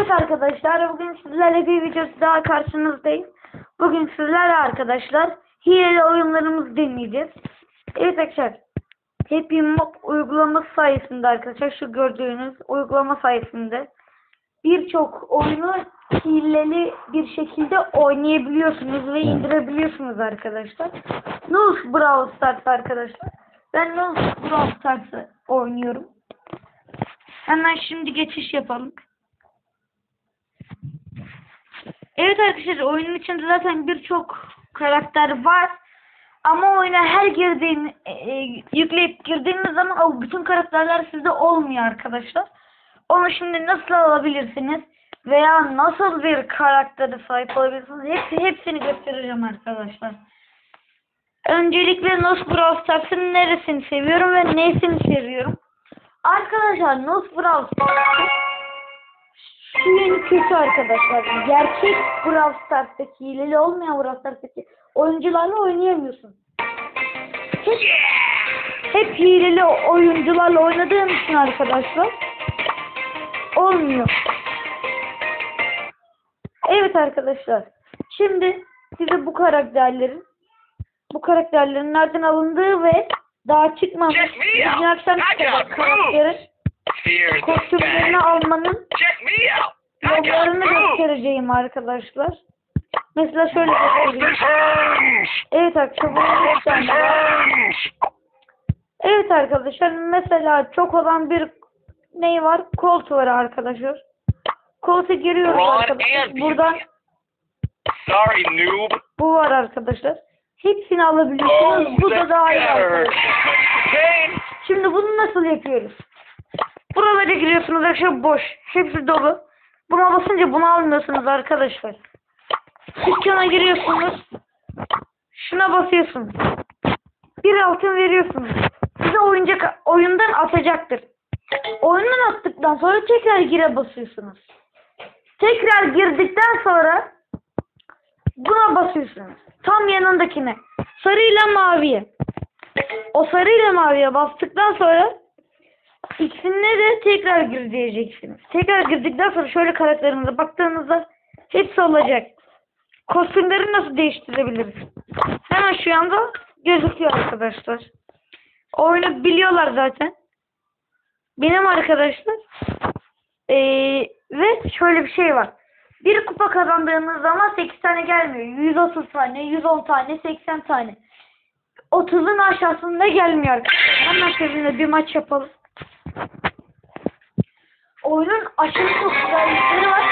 Evet arkadaşlar bugün sizlerle bir video daha karşınızdayım. Bugün sizlerle arkadaşlar hileli oyunlarımızı deneyeceğiz. Evet arkadaşlar Happy Mob uygulaması sayesinde arkadaşlar şu gördüğünüz uygulama sayesinde birçok oyunu hileli bir şekilde oynayabiliyorsunuz ve indirebiliyorsunuz arkadaşlar. Nulf Brawl Stars arkadaşlar. Ben Nulf Brawl Stars'ı oynuyorum. Hemen şimdi geçiş yapalım. Evet arkadaşlar oyunun içinde zaten birçok karakter var. Ama oyuna her girdiğin e, e, yükleyip girdiğiniz zaman o bütün karakterler sizde olmuyor arkadaşlar. Onu şimdi nasıl alabilirsiniz veya nasıl bir karaktere sahip olabilirsiniz hepsi, hepsini göstereceğim arkadaşlar. Öncelikle Nos Brawl Stars'ın neresini seviyorum ve nesini seviyorum. Arkadaşlar Nos Stars'ın kötü arkadaşlar. Gerçek Brawl Stars'taki hileli olmayan Brawl Stars'taki oyuncularla oynayamıyorsun. Hep, hep hileli oyuncularla oynadığım için arkadaşlar olmuyor. Evet arkadaşlar. Şimdi size bu karakterlerin bu karakterlerin nereden alındığı ve daha çıkmamış bugün akşam çıkacak karakterin kostümlerini almanın Yollarını göstereceğim arkadaşlar. Mesela şöyle göstereyim. Evet arkadaşlar! Evet arkadaşlar mesela çok olan bir ney var? Colt var arkadaşlar. Colt'a giriyoruz arkadaşlar. Buradan. Sorry, noob. bu var arkadaşlar. Hepsini alabiliyorsunuz. Oh, Bu da daha iyi arkadaşlar. Şimdi bunu nasıl yapıyoruz? Buralara giriyorsunuz arkadaşlar boş. Hepsi dolu. Buna basınca bunu almıyorsunuz arkadaşlar. Dükkana giriyorsunuz. Şuna basıyorsunuz. Bir altın veriyorsunuz. Size oyuncak oyundan atacaktır. Oyundan attıktan sonra tekrar gire basıyorsunuz. Tekrar girdikten sonra buna basıyorsunuz. Tam yanındakine. Sarı ile maviye. O sarı ile maviye bastıktan sonra ikisine de tekrar gir diyeceksiniz. Tekrar girdikten sonra şöyle karakterinize baktığınızda hepsi olacak. Kostümleri nasıl değiştirebiliriz? Hemen şu anda gözüküyor arkadaşlar. Oyunu biliyorlar zaten. Benim arkadaşlar. Ee, ve şöyle bir şey var. Bir kupa kazandığınız zaman 8 tane gelmiyor. 130 tane, 110 tane, 80 tane. 30'un aşağısında gelmiyor. Hemen sizinle bir maç yapalım. Oyunun aşırı çok güzellikleri var.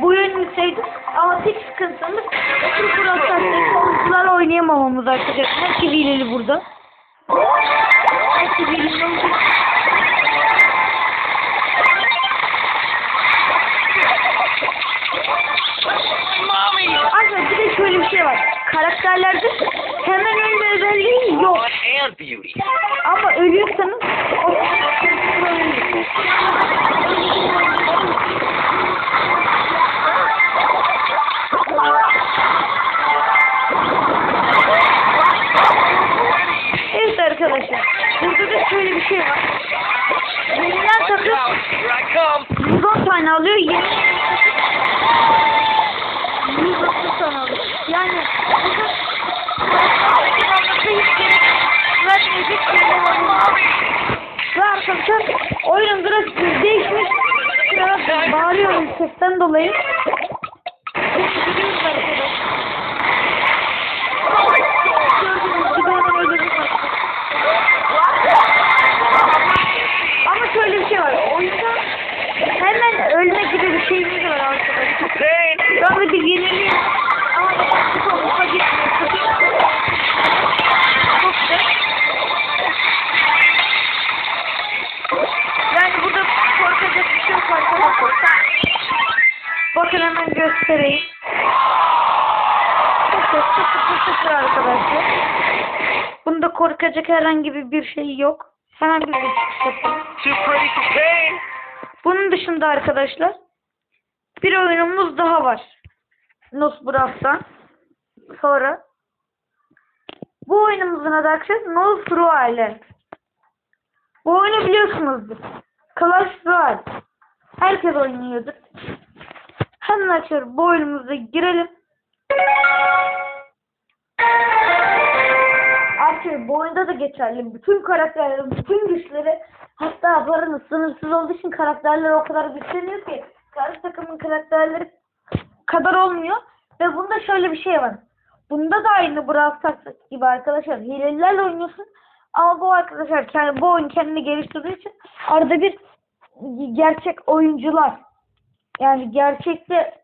Bu oyunu yükseldik. Ama tek sıkıntımız bütün kuralsızlık oyuncularla oynayamamamız arkadaşlar. Herkes hileli burada. Herkes hileli Karakterlerde hemen ölme özelliği yok. Ama ölüyorsanız o. Evet arkadaşlar. Burada da şöyle bir şey var. Yeniden takıp Here I come. 110 tane alıyor. Yeni arkadaşlar oyunun grafikleri değişmiş. Biraz bağırıyorum sesten dolayı. 0 arkadaşlar. Bunda korkacak herhangi bir şey yok. Hemen bir çıkış yapalım. Bunun dışında arkadaşlar bir oyunumuz daha var. Nos Brass'tan. Sonra bu oyunumuzun adı arkadaşlar No Bu oyunu biliyorsunuzdur. Clash Royale. Herkes oynuyordur. Hemen açıyorum. Bu oyunumuza girelim. Arkadaşlar bu oyunda da geçerli. Bütün karakterlerin bütün güçleri hatta paranın sınırsız olduğu için karakterler o kadar güçleniyor ki karşı takımın karakterleri kadar olmuyor. Ve bunda şöyle bir şey var. Bunda da aynı Brawl Stars gibi arkadaşlar. Hilelilerle oynuyorsun. Ama bu arkadaşlar kendi, bu oyun kendini geliştirdiği için arada bir gerçek oyuncular yani gerçekte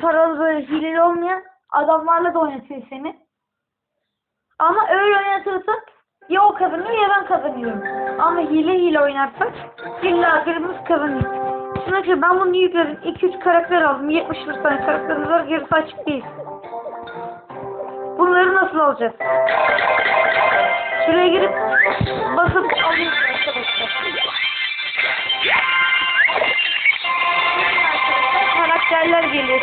paralı böyle hileli olmayan adamlarla da oynatıyor seni. Ama öyle oynatırsan ya o kazanıyor ya ben kazanıyorum. Ama hile hile oynarsak illa birimiz kazanıyor. Şimdi ben bunu yükledim. 2-3 karakter aldım. 71 tane karakterimiz var. Gerisi açık değil. Bunları nasıl alacağız? Şuraya girip basıp alıyoruz arkadaşlar. Karakterler geliyor.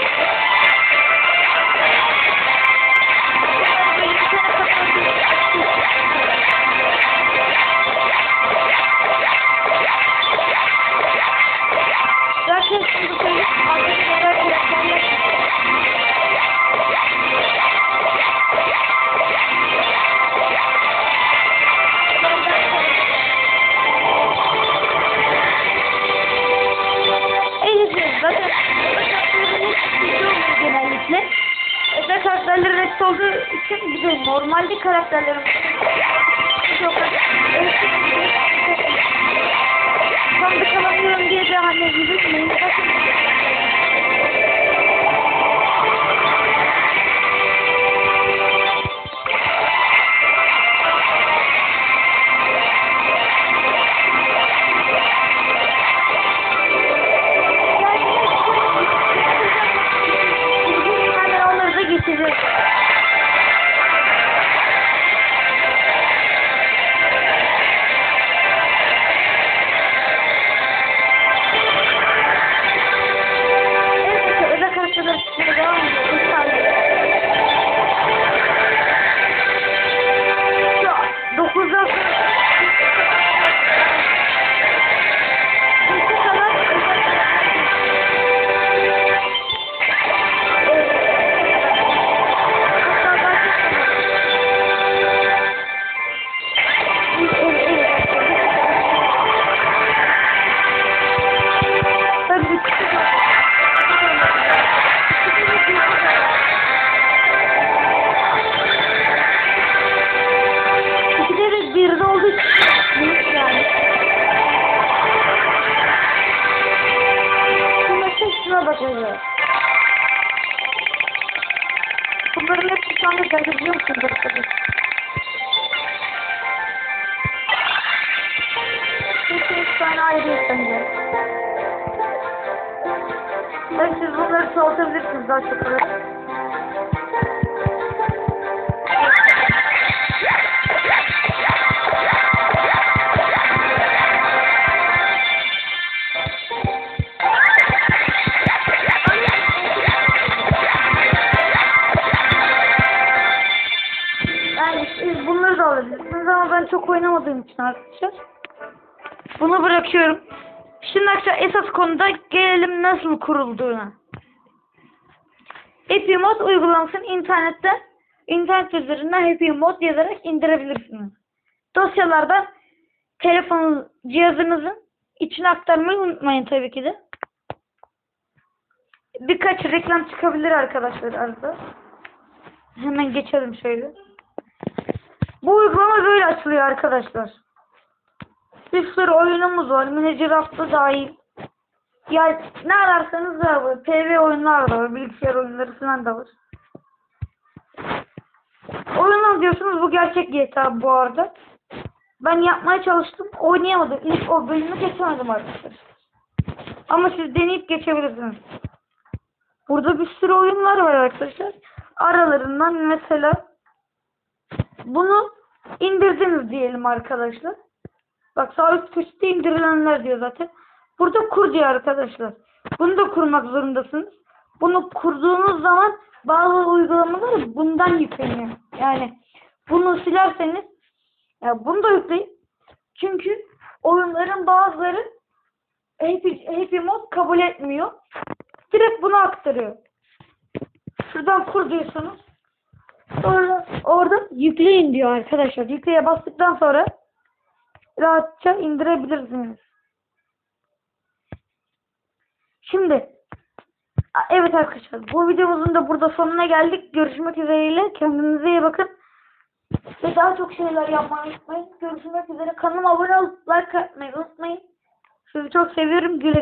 Böyle Özel karakterlerin hepsi olduğu için bir de normalde karakterlerin çok Sandık alamıyorum diye de hani üzülmeyin. Üç tane ayrı bence. Ben siz bunları çoğaltabilirsiniz daha çok çok oynamadığım için arkadaşlar. Bunu bırakıyorum. Şimdi arkadaşlar esas konuda gelelim nasıl kurulduğuna. Happy Mod uygulamasını internette internet üzerinden Happy Mod yazarak indirebilirsiniz. Dosyalardan telefon cihazınızın içine aktarmayı unutmayın tabii ki de. Birkaç reklam çıkabilir arkadaşlar arada. Hemen geçelim şöyle. Bu uygulama böyle açılıyor arkadaşlar. Bir sürü oyunumuz var. Manager hafta dahil. Ya ne ararsanız var bu. PV oyunlar da var. Bilgisayar oyunları falan da var. Oyun diyorsunuz bu gerçek GTA bu arada. Ben yapmaya çalıştım. Oynayamadım. İlk o bölümü geçemedim arkadaşlar. Ama siz deneyip geçebilirsiniz. Burada bir sürü oyunlar var arkadaşlar. Aralarından mesela bunu indirdiniz diyelim arkadaşlar. Bak sağ üst köşede indirilenler diyor zaten. Burada kur diyor arkadaşlar. Bunu da kurmak zorundasınız. Bunu kurduğunuz zaman bazı uygulamalar bundan yükleniyor. Yani bunu silerseniz ya bunu da yükleyin. Çünkü oyunların bazıları Happy, Happy Mod kabul etmiyor. Direkt bunu aktarıyor. Şuradan kur diyorsunuz. Sonra orada yükleyin diyor arkadaşlar. Yükleye bastıktan sonra rahatça indirebilirsiniz. Şimdi evet arkadaşlar bu videomuzun da burada sonuna geldik. Görüşmek üzereyle. Kendinize iyi bakın. Ve daha çok şeyler yapmayı unutmayın. Görüşmek üzere. Kanalıma abone olup like atmayı unutmayın. Sizi çok seviyorum. Güle güle.